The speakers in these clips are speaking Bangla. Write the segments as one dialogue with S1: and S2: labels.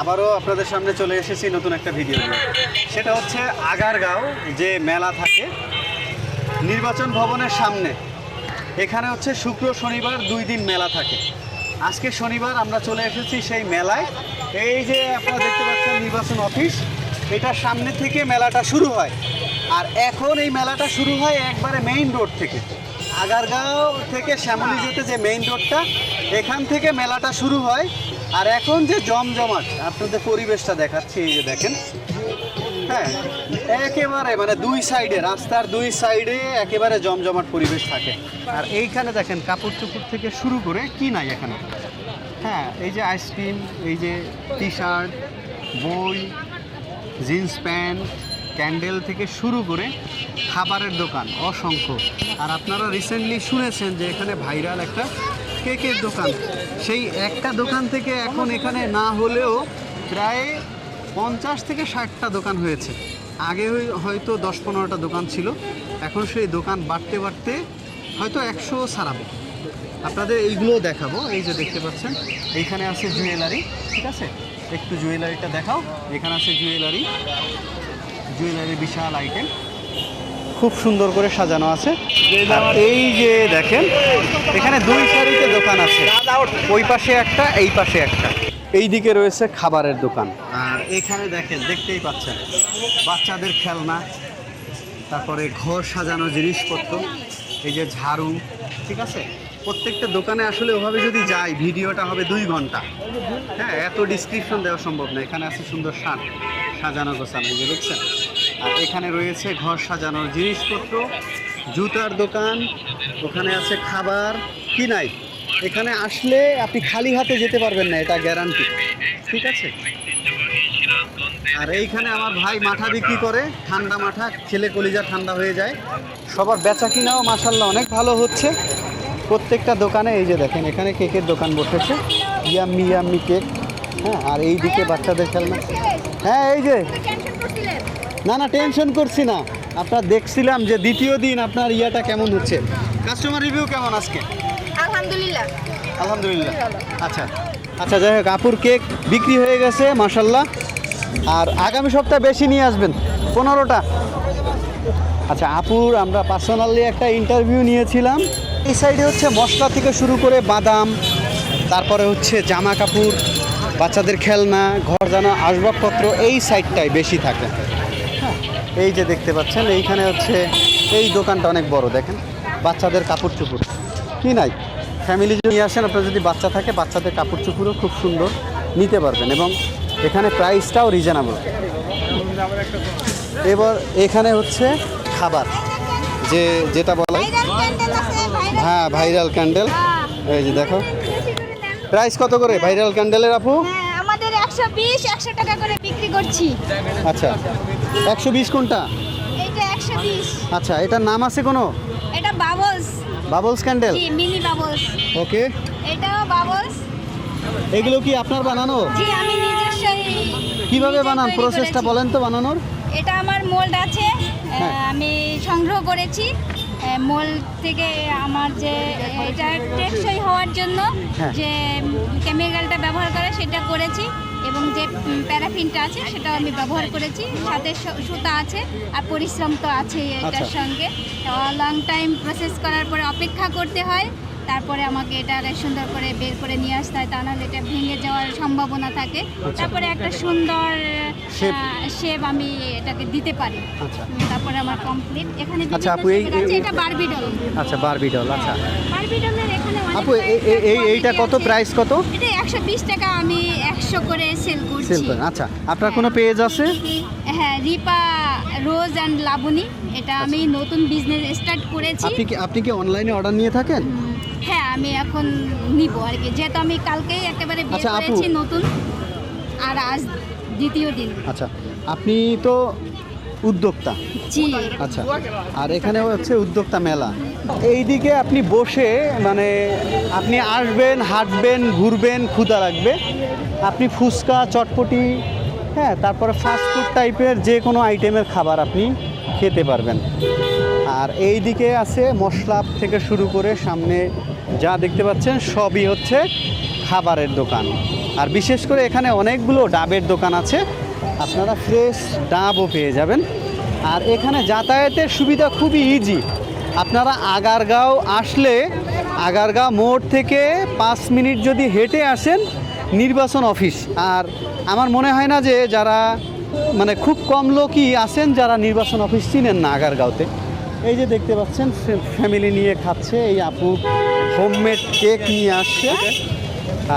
S1: আবারও আপনাদের সামনে চলে এসেছি নতুন একটা ভিডিও সেটা হচ্ছে আগারগাঁও যে মেলা থাকে, নির্বাচন ভবনের সামনে। এখানে হচ্ছে শুক্র শনিবার দুই দিন মেলা থাকে। আজকে শনিবার আমরা চলে এসেছি সেই মেলায়। এই যে আপনারা দেখতে পাচ্ছেন নির্বাচন অফিস এটার সামনে থেকে মেলাটা শুরু হয়। আর এখন এই মেলাটা শুরু হয় একবারে মেইন রোড থেকে। আগারগাঁও থেকে শ্যামলী যেতে যে মেইন রোডটা এখান থেকে মেলাটা শুরু হয়। আর এখন যে জমজমাট, আপনাদের পরিবেশটা দেখাচ্ছি, এই যে দেখেন। হ্যাঁ একেবারে মানে দুই সাইডে, রাস্তার দুই সাইডে একেবারে জমজমাট পরিবেশ থাকে। আর এইখানে দেখেন, কাপড় চোপড় থেকে শুরু করে কি নাই এখানে? হ্যাঁ এই যে আইসক্রিম এই যে টি শার্ট বই জিন্স প্যান্ট ক্যান্ডেল থেকে শুরু করে খাবারের দোকান, অসংখ্য। আর আপনারা রিসেন্টলি শুনেছেন যে এখানে ভাইরাল একটা কেকের দোকান। সেই একটা দোকান থেকে এখন এখানে না হলেও প্রায় পঞ্চাশ থেকে ষাটটা দোকান হয়েছে। আগে হয়তো দশ পনেরোটা দোকান ছিল। এখন সেই দোকান বাড়তে বাড়তে হয়তো একশো ছাড়াবে। আপনাদের এইগুলো দেখাবো। এই যে দেখতে পাচ্ছেন, এইখানে আছে জুয়েলারি, ঠিক আছে? একটু জুয়েলারিটা দেখাও। এখানে আছে জুয়েলারি। জুয়েলারি বিশাল আইটেম। খুব সুন্দর করে সাজানো আছে। এই যে দেখেন, এখানে দুই সারিতে দোকান আছে। ওই পাশে একটা, এই পাশে একটা। এই দিকে রয়েছে খাবারের দোকান। আর এখানে দেখেন, দেখতেই পাচ্ছেন, বাচ্চাদের খেলনা, তারপরে ঘর সাজানো জিনিসপত্র, এই যে ঝাড়ু, ঠিক আছে? প্রত্যেকটা দোকানে আসলে ওভাবে যদি যাই, ভিডিওটা হবে দুই ঘণ্টা। হ্যাঁ এত ডিসক্রিপশন দেওয়া সম্ভব না। এখানে আছে সুন্দর সান সাজানো গোছানো, এই যে দেখছেন? আর এখানে রয়েছে ঘর সাজানোর জিনিসপত্র, জুতার দোকান, ওখানে আছে খাবার, কি নাই? এখানে আসলে আপনি খালি হাতে যেতে পারবেন না, এটা গ্যারান্টি ঠিক আছে? আর এইখানে আমার ভাই মাঠা বিক্রি করে, ঠান্ডা মাঠা, খেলে কলিজা ঠান্ডা হয়ে যায়। সবার বেচা কিনাও মাসাল্লাহ অনেক ভালো হচ্ছে। প্রত্যেকটা দোকানে, এই যে দেখেন, এখানে কেকের দোকান বসেছে। ইয়াম্মি ইয়াম্মি কেক হ্যাঁ আর এই দিকে বাচ্চাদের খেলনা। হ্যাঁ এই যে। না না টেনশন করছি না। আপনার দেখছিলাম যে দ্বিতীয় দিন আপনার ইয়াটা কেমন হচ্ছে। কাস্টমার রিভিউ কেমন আজকে?
S2: আলহামদুলিল্লাহ।
S1: আলহামদুলিল্লাহ। আচ্ছা আচ্ছা যাই হোক আপুর কেক বিক্রি হয়ে গেছে মাসাল্লাহ আর আগামী সপ্তাহে বেশি নিয়ে আসবেন পনেরোটা। আচ্ছা আপুর আমরা পার্সোনালি একটা ইন্টারভিউ নিয়েছিলাম। এই সাইডে হচ্ছে মশলা থেকে শুরু করে বাদাম তারপরে হচ্ছে জামা কাপড় বাচ্চাদের খেলনা ঘর জানা আসবাবপত্র এই সাইডটাই বেশি থাকে। এই যে দেখতে পাচ্ছেন এইখানে হচ্ছে এই দোকানটা অনেক বড় দেখেন। বাচ্চাদের কাপড় চোপড়। কি নাই? ফ্যামিলি যদি নিয়ে আসেন আপনার যদি বাচ্চা থাকে বাচ্চাদের কাপড় চোপড়ও খুব সুন্দর নিতে পারবেন এবং এখানে প্রাইসটাও রিজনেবল এবার এখানে হচ্ছে খাবার যে যেটা বলা হয়-
S2: ভাইরাল ক্যান্ডেল
S1: এই যে দেখো। প্রাইস কত করে? ভাইরাল ক্যান্ডেলের আপু?
S2: হ্যাঁ একশো বিশ একশো টাকা করে বিক্রি করছি।
S1: আচ্ছা একশো বিশ কোনটা?
S2: এইটা একশো বিশ।
S1: আচ্ছা এটার নাম আছে কোনো?
S2: এটা বাবলস।
S1: Bubbles candle?
S2: জি মিনি বাবলস।
S1: ওকে।
S2: এটাও বাবলস।
S1: এগুলো কি আপনার বানানো?
S2: জি আমি নিজস্বই
S1: কীভাবে বানান? প্রসেসটা। বলেন তো বানানোর।
S2: এটা আমার মোল্ড আছে।
S1: হ্যাঁ।
S2: আমি সংগ্রহ করেছি। মোল্ড থেকে আমার যে এটা টেকসই হওয়ার জন্য
S1: হ্যাঁ।
S2: যে কেমিক্যালটা ব্যবহার করে সেটা করেছি। এবং যে প্যারাফিনটা আছে সেটাও আমি ব্যবহার করেছি। সাথে সুতা আছে আর পরিশ্রম তো আছে এটার
S1: আচ্ছা।
S2: সঙ্গে। লং টাইম প্রসেস করার পরে অপেক্ষা করতে হয়। তারপরে আমাকে এটা সুন্দর করে বের করে নিয়ে আসতে হয় তা নাহলে এটা ভেঙে যাওয়ার সম্ভাবনা থাকে। তারপরে একটা সুন্দর. শেপ। আমি এটাকে দিতে পারি।
S1: আচ্ছা।
S2: তারপরে আমার কমপ্লিট এখানে
S1: আচ্ছা, আপু, এই-
S2: এটা বারবি ডল
S1: আচ্ছা। বারবি ডল আচ্ছা
S2: বারবি ডলের এখানে
S1: আপু এই এইটা কত প্রাইস কত?
S2: এটা একশো বিশ টাকা আমি একশো করে সেল করছি।
S1: সেল করেন আচ্ছা। আপনার কোনো পেজ আছে?
S2: হ্যাঁ রিপা রোজ অ্যান্ড লাবণী। এটা আমি নতুন বিজনেস স্টার্ট করেছি।
S1: আপনি কি আপনি কি অনলাইনে অর্ডার নিয়ে থাকেন?
S2: হ্যাঁ আমি এখন নিব আর কি। যেহেতু আমি কালকেই একেবারে বিয়ে
S1: আচ্ছা, আপু।
S2: করেছি নতুন আর আজ দ্বিতীয় দিন।
S1: আচ্ছা আপনি তো উদ্যোক্তা।
S2: জি।
S1: আচ্ছা আর এখানে হচ্ছে উদ্যোক্তা মেলা। এইদিকে আপনি বসে মানে আপনি আসবেন হাঁটবেন ঘুরবেন ক্ষুধা লাগবে। আপনি ফুচকা চটপটি হ্যাঁ তারপরে ফাস্টফুড টাইপের যে কোনো আইটেমের খাবার আপনি খেতে পারবেন। আর এই দিকে আছে মশলা থেকে শুরু করে সামনে যা দেখতে পাচ্ছেন, সবই হচ্ছে খাবারের দোকান। আর বিশেষ করে এখানে অনেকগুলো ডাবের দোকান আছে, আপনারা ফ্রেশ ডাবও পেয়ে যাবেন। আর এখানে যাতায়াতের সুবিধা খুবই ইজি আপনারা আগারগাঁও আসলে, আগারগাঁও মোড় থেকে পাঁচ মিনিট যদি হেঁটে আসেন, নির্বাচন অফিস। আর আমার মনে হয় না যে যারা মানে খুব কম লোকই আছেন যারা নির্বাচন অফিস চিনেন না আগারগাঁওতে। এই যে দেখতে পাচ্ছেন ফ্যামিলি নিয়ে খাচ্ছে এই আপু। হোমমেড কেক নিয়ে আসছে।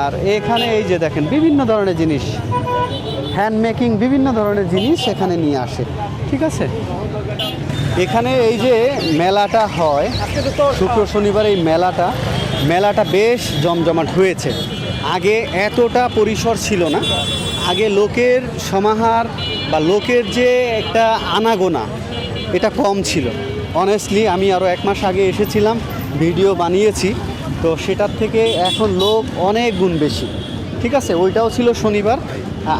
S1: আর এখানে এই যে দেখেন বিভিন্ন ধরনের জিনিস। হ্যান্ড মেকিং বিভিন্ন ধরনের জিনিস এখানে নিয়ে আসে। ঠিক আছে? এখানে এই যে মেলাটা হয় শুক্র শনিবার এই মেলাটা। মেলাটা বেশ জমজমাট হয়েছে। আগে এতটা পরিসর ছিল না। আগে লোকের সমাহার বা লোকের যে একটা আনাগোনা এটা কম ছিল। অনেস্টলি আমি আরও এক মাস আগে এসেছিলাম ভিডিও বানিয়েছি, তো সেটার থেকে এখন লোক অনেক গুণ বেশি। ঠিক আছে? ওইটাও ছিল শনিবার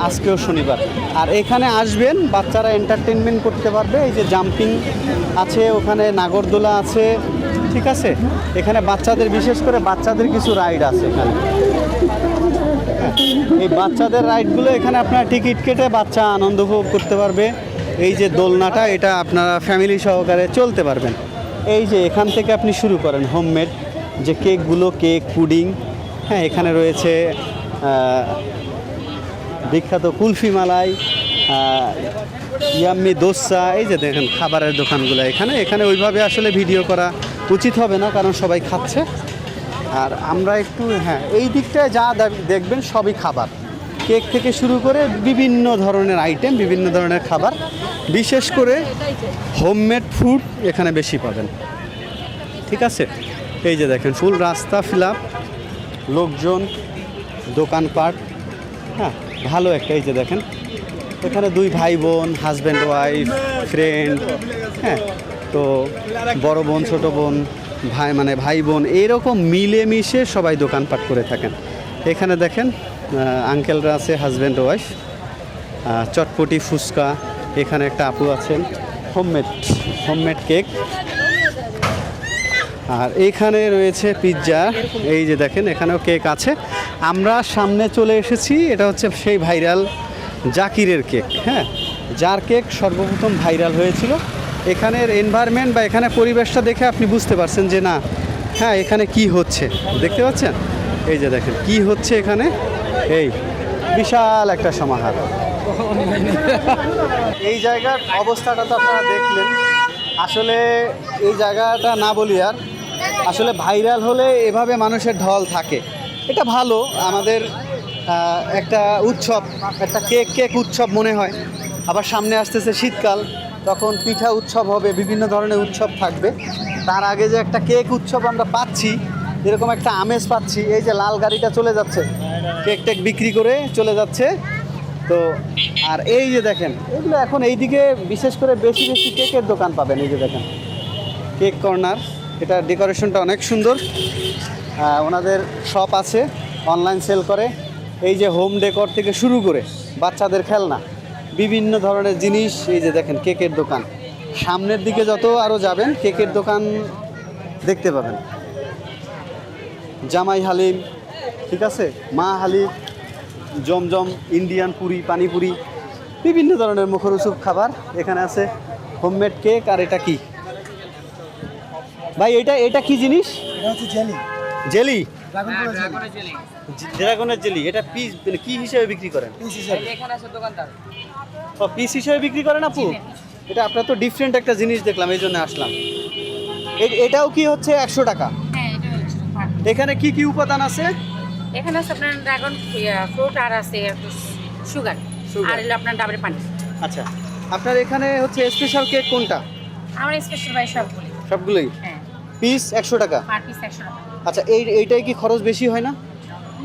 S1: আজকেও শনিবার। আর এখানে আসবেন, বাচ্চারা এন্টারটেনমেন্ট করতে পারবে, এই যে জাম্পিং আছে, ওখানে নাগরদোলা আছে, ঠিক আছে? এখানে বাচ্চাদের, বিশেষ করে বাচ্চাদের কিছু রাইড আছে এখানে। এই বাচ্চাদের রাইডগুলো এখানে আপনার টিকিট কেটে বাচ্চা আনন্দ উপভোগ করতে পারবে। এই যে দোলনাটা, এটা আপনারা ফ্যামিলি সহকারে চলতে পারবেন। এই যে এখান থেকে আপনি শুরু করেন হোমমেড যে কেকগুলো, কেক, পুডিং। হ্যাঁ এখানে রয়েছে বিখ্যাত কুলফি মালাই ইয়াম্মি দোসা, এই যে দেখেন খাবারের দোকানগুলো এখানে। এখানে ওইভাবে আসলে ভিডিও করা উচিত হবে না, কারণ সবাই খাচ্ছে। আর আমরা একটু হ্যাঁ এই দিকটায় যা দেখ- দেখবেন সবই খাবার। কেক থেকে শুরু করে বিভিন্ন ধরনের আইটেম, বিভিন্ন ধরনের খাবার, বিশেষ করে হোমমেড ফুড এখানে বেশি পাবেন। ঠিক আছে? এই যে দেখেন, ফুল রাস্তা ফিল লোকজন দোকানপাট হ্যাঁ ভালো একটা, এই যে দেখেন। এখানে দুই ভাই বোন হাজব্যান্ড ওয়াইফ ফ্রেন্ড হ্যাঁ তো বড় বোন, ছোট বোন, ভাই মানে ভাই বোন এইরকম মিলেমিশে সবাই দোকানপাট করে থাকেন। এখানে দেখেন আঙ্কেলরা আছে হাজব্যান্ড ওয়াইফ চটপটি, ফুচকা, এখানে একটা আপু আছেন হোমমেড হোমমেড কেক আর এইখানে রয়েছে পিৎজা এই যে দেখেন, এখানেও কেক আছে। আমরা সামনে চলে এসেছি, এটা হচ্ছে সেই ভাইরাল জাকিরের কেক হ্যাঁ? যার কেক সর্বপ্রথম ভাইরাল হয়েছিল। এখানের এনভায়রনমেন্ট বা এখানে পরিবেশটা দেখে আপনি বুঝতে পারছেন যে না হ্যাঁ এখানে কি হচ্ছে, দেখতে পাচ্ছেন? এই যে দেখেন, কি হচ্ছে এখানে? এই বিশাল একটা সমাহার। এই জায়গার অবস্থাটা তো আপনারা দেখলেন। আসলে এই জায়গাটা না বলি আর, আসলে ভাইরাল হলে এভাবে মানুষের ঢল থাকে। এটা ভালো, আমাদের একটা উৎসব, একটা কেক কেক উৎসব মনে হয়। আবার সামনে আসতেছে শীতকাল, তখন পিঠা উৎসব হবে, বিভিন্ন ধরনের উৎসব থাকবে। তার আগে যে একটা কেক উৎসব আমরা পাচ্ছি এরকম একটা আমেজ পাচ্ছি। এই যে লাল গাড়িটা চলে যাচ্ছে। কেক টেক বিক্রি করে চলে যাচ্ছে। তো, আর এই যে দেখেন, এগুলো এখন এইদিকে বিশেষ করে বেশি বেশি কেকের দোকান পাবেন। এই যে দেখেন, কেক কর্নার, এটা ডেকোরেশনটা অনেক সুন্দর। ওনাদের শপ আছে, অনলাইন সেল করে। এই যে হোম ডেকর থেকে শুরু করে বাচ্চাদের খেলনা, বিভিন্ন ধরনের জিনিস। এই যে দেখেন, কেকের দোকান। সামনের দিকে যত আরও যাবেন, কেকের দোকান দেখতে পাবেন। জামাই হালিম ঠিক আছে? মা হালিম জমজম ইন্ডিয়ান পুরি পানিপুরি বিভিন্ন ধরনের মুখরোচক খাবার এখানে আছে। হোমমেড কেক আর এটা কি? ভাই এটা এটা কি জিনিস?
S3: এটা হচ্ছে জেলি।
S1: জেলি?
S3: জেলি।
S1: ড্রাগনের জেলি। এটা পিস মানে কি হিসেবে বিক্রি করেন?
S3: পিস হিসাবে।
S1: ও পিস হিসেবে বিক্রি করেন আপু? এটা আপনার তো ডিফারেন্ট একটা জিনিস দেখলাম এই জন্য আসলাম। এটাও কি হচ্ছে একশো টাকা
S4: হ্যাঁ এটা হচ্ছে পান।
S1: এখানে কি কি উপাদান আছে?
S4: এখানে আছে আপনার ড্রাগন ফ্রুট আর আছে সুগার। আর হলো আপনার ডাবের পানি।
S1: আচ্ছা আপনার এখানে হচ্ছে স্পেশাল কেক কোনটা?
S4: আমার স্পেশাল বাই সবগুলি।
S1: সবগুলোই?
S4: হ্যাঁ।
S1: পিস একশো টাকা।
S4: পার পিস একশো টাকা।
S1: আচ্ছা এই এইটাই কি খরচ বেশি হয় না?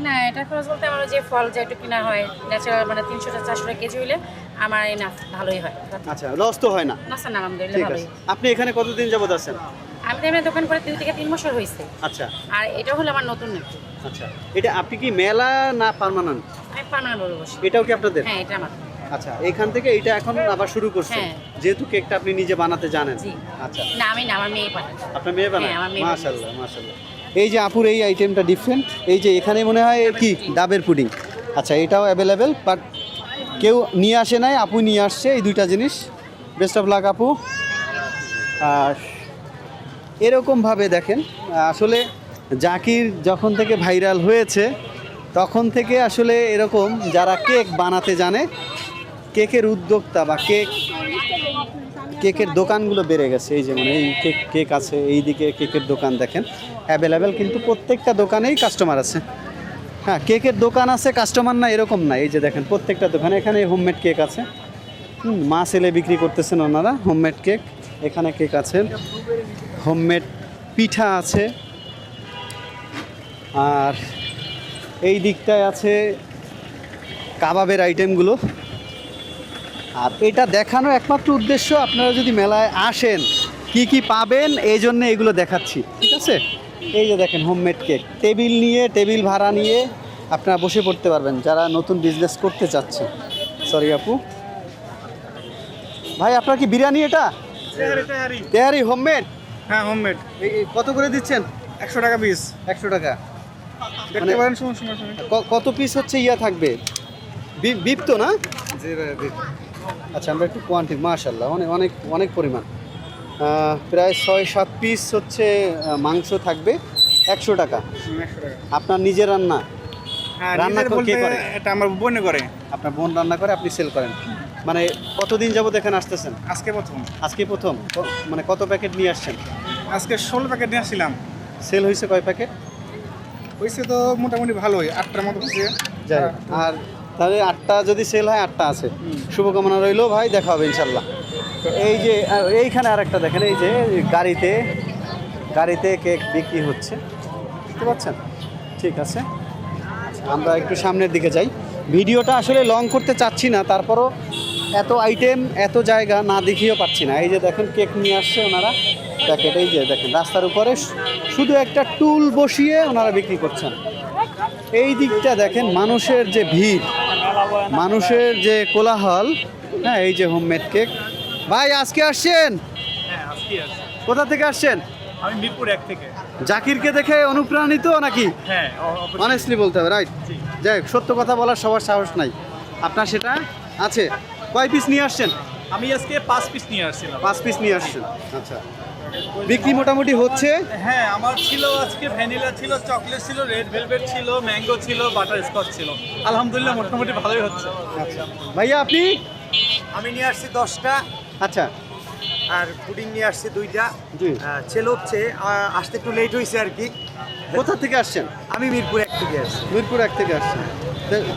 S4: না এটা খরচ বলতে আমার যে ফল যেটা কিনা হয় ন্যাচারাল মানে তিনশো টাকা চারশো টাকা কেজি হইলে আমার এই না ভালোই হয়।
S1: আচ্ছা লস তো হয় না।
S4: না স্যার আলহামদুলিল্লাহ ভালোই।
S1: আপনি এখানে কতদিন যাবত আছেন?
S4: আমি তো দোকান করে দুই থেকে তিন বছর হয়েছে।
S1: আচ্ছা।
S4: আর এটা হলো আমার নতুন নাকি
S1: আচ্ছা। এটা আপনি কি মেলা না পার্মানেন্ট
S4: আমি পার্মানেন্ট বলব
S1: এটাও কি আপনাদের?
S4: হ্যাঁ এটা আমার।
S1: আচ্ছা এখান থেকে এটা এখন আবার শুরু করছেন?
S4: হ্যাঁ।
S1: যেহেতু কেকটা আপনি নিজে বানাতে জানেন। আচ্ছা।
S4: না আমি না আমার মেয়ে পাঠায়
S1: আপনার মেয়ে বানায়?
S4: হ্যাঁ, বানায়।
S1: মাশাল্লাহ মাশাল্লাহ এই যে আপুর এই আইটেমটা ডিফারেন্ট এই যে এখানে মনে হয় এর কি? ডাবের পুডিং। আচ্ছা এটাও অ্যাভেলেবেল বাট কেউ নিয়ে আসে নাই আপু নিয়ে আসছে এই দুইটা জিনিস। বেস্ট অফ লাক আপু। আর এরকমভাবে দেখেন। আসলে জাকির যখন থেকে ভাইরাল হয়েছে, তখন থেকে আসলে এরকম যারা কেক বানাতে জানে, কেকের উদ্যোক্তা বা কেক, কেকের দোকানগুলো বেড়ে গেছে। এই যেমন এই কেক কেক আছে এই দিকে কেকের দোকান দেখেন। অ্যাভেলেবেল কিন্তু প্রত্যেকটা দোকানেই কাস্টমার আছে। হ্যাঁ কেকের দোকান আছে, কাস্টমার না, এরকম না। এই যে দেখেন, প্রত্যেকটা দোকানে এখানে হোমমেড কেক আছে। মা ছেলে বিক্রি করতেছেন ওনারা, হোমমেড কেক। এখানে কেক আছে। হোমমেড পিঠা আছে। আর এই দিকটায় আছে কাবাবের আইটেমগুলো। আর এটা দেখানো একমাত্র উদ্দেশ্য আপনারা যদি মেলায় আসেন কি কি পাবেন এই জন্য এগুলো দেখাচ্ছি ঠিক আছে? এই যে দেখেন হোমমেড কেক টেবিল নিয়ে টেবিল ভাড়া নিয়ে আপনারা বসে পড়তে পারবেন যারা নতুন বিজনেস করতে চাচ্ছে। সরি আপু। ভাই আপনার কি বিরিয়ানি এটা? তেহারি হোমমেড?
S5: হ্যাঁ হোমমেড
S1: কত করে দিচ্ছেন?
S5: একশো টাকা পিস
S1: একশো টাকা।
S5: দেখতে
S1: মানে-
S5: পারেন
S1: কত পিস হচ্ছে ইয়া থাকবে? বিপ তো না? আচ্ছা আমরা একটু কোয়ান্টিটি মাশাল্লাহ অনেক অনেক অনেক পরিমাণ। প্রায় ছয় সাত পিস হচ্ছে মাংস থাকবে একশো টাকা। আপনার নিজের রান্না?
S5: হ্যাঁ
S1: রান্না করে?
S5: এটা আমার বোনে করে।
S1: আপনার বোন রান্না করে আপনি সেল করেন। মানে কতদিন যাবত এখানে আসতেছেন?
S5: আজকে প্রথম।
S1: আজকে প্রথম? মানে কত প্যাকেট নিয়ে আসছেন?
S5: আজকে ষোলো প্যাকেট নিয়ে আসছিলাম।
S1: সেল হয়েছে কয় প্যাকেট?
S5: হয়েছে তো মোটামুটি ভালোই আটটার মতো হয়েছে।
S1: যাই আর তাহলে আটটা যদি সেল হয় আটটা আছে। শুভকামনা রইল ভাই দেখা হবে ইনশাল্লাহ তো এই যে এইখানে আরেকটা দেখেন এই যে গাড়িতে গাড়িতে কেক বিক্রি হচ্ছে। বুঝতে পারছেন ঠিক আছে। আমরা একটু সামনের দিকে যাই। ভিডিওটা আসলে লং করতে চাচ্ছি না তারপরও এত আইটেম এত জায়গা না দেখিয়েও পাচ্ছি না। এই যে দেখেন কেক নিয়ে আসছে ওনারা। প্যাকেট এই যে দেখেন রাস্তার উপরে শুধু একটা টুল বসিয়ে ওনারা বিক্রি করছেন। এই দিকটা দেখেন মানুষের যে ভিড় মানুষের যে কোলাহল হ্যাঁ এই যে হোমমেড কেক ভাই আজকে আসছেন? কোথা থেকে আসছেন?
S6: আমি মিরপুর এক থেকে।
S1: জাকিরকে দেখে অনুপ্রাণিত নাকি?
S6: হ্যাঁ
S1: অনেস্টলি বলতে হবে রাইট যাই সত্য কথা বলার সবার সাহস নাই। আপনার সেটা আছে? কয় পিস নিয়ে আসছেন?
S6: আমি আজকে পাঁচ পিস নিয়ে আসছিলাম।
S1: পাঁচ পিস নিয়ে আসছেন। আচ্ছা। বিক্রি মোটামুটি হচ্ছে?
S6: হ্যাঁ আমার ছিল আজকে ভ্যানিলা ছিল চকলেট ছিল রেড ভেলভেট ছিল ম্যাঙ্গো ছিল বাটার স্কচ ছিল। আলহামদুলিল্লাহ মোটামুটি ভালোই হচ্ছে।
S1: আচ্ছা। ভাইয়া আপনি?
S7: আমি নিয়ে আসছি দশটা।
S1: আচ্ছা।
S7: আর পুডিং নিয়ে আসছি দুইটা। ছেলে হচ্ছে আসতে একটু লেট হয়েছে আর কি।
S1: কোথা থেকে আসছেন?
S7: আমি মিরপুর এক থেকে আসছি।
S1: মিরপুর এক থেকে আসছি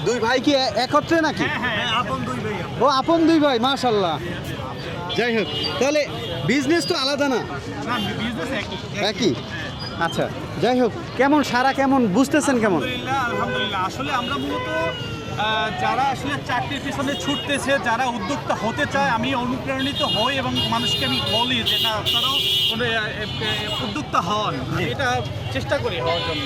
S1: দুই ভাই কি একত্রে নাকি?
S7: হ্যাঁ ভাই
S1: ও আপন দুই ভাই মাশাল্লাহ যাই হোক তাহলে বিজনেস তো আলাদা না?
S6: বিজনেস একই।
S1: একই? আচ্ছা যাই হোক কেমন সারা কেমন বুঝতেছেন কেমন?
S6: আলহামদুলিল্লাহ আসলে আমরা মূলত যারা আসলে চাকরির পিছনে ছুটতেছে যারা উদ্যোক্তা হতে চায় আমি অনুপ্রাণিত হই এবং মানুষকে আমি বলি যে না আপনারাও উদ্যোক্তা হন। এটা চেষ্টা করি হওয়ার জন্য।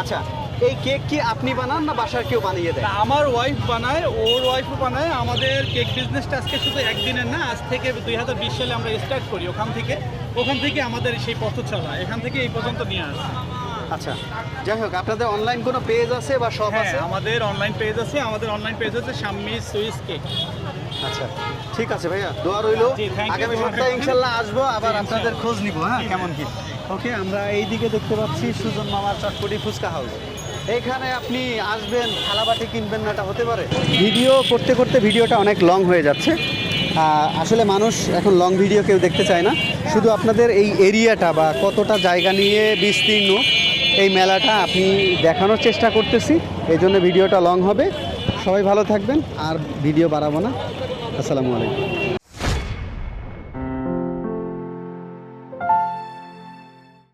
S1: আচ্ছা এই কেক কি আপনি বানান না বাসার কেউ বানিয়ে দেয়?
S6: আমার ওয়াইফ বানায় ওর ওয়াইফও বানায়। আমাদের কেক বিজনেসটা আজকে শুধু একদিনের না আজ থেকে দুই হাজার বিশ সালে আমরা স্টার্ট করি। ওখান থেকে ওখান থেকে আমাদের সেই পথ চলা। এখান থেকে এই পর্যন্ত নিয়ে আসি।
S1: আচ্ছা যাই হোক আপনাদের অনলাইন কোনো পেজ আছে বা শপ
S6: হ্যাঁ
S1: আছে?
S6: আমাদের অনলাইন পেজ আছে। আমাদের অনলাইন পেজ হচ্ছে শাম্মি সুইস কেক
S1: আচ্ছা ঠিক আছে ভাইয়া দোয়া রইল. আগামী সপ্তাহে ইনশাল্লাহ আসব আবার আপনাদের খোঁজ নিব হ্যাঁ কেমন কি? ওকে আমরা এই দিকে দেখতে পাচ্ছি সুজন মামার চটপটি ফুচকা হাউস এখানে আপনি আসবেন, থালাবাটি কিনবেন না, এটা হতে পারে। ভিডিও করতে করতে ভিডিওটা অনেক লং হয়ে যাচ্ছে। আসলে মানুষ এখন লং ভিডিও কেউ দেখতে চায় না। শুধু আপনাদের এই এরিয়াটা বা কতটা জায়গা নিয়ে বিস্তীর্ণ এই মেলাটা আপনি দেখানোর চেষ্টা করতেছি। এই জন্য ভিডিওটা লং হবে। সবাই ভালো থাকবেন, আর ভিডিও বাড়াবো না। আসসালামু আলাইকুম।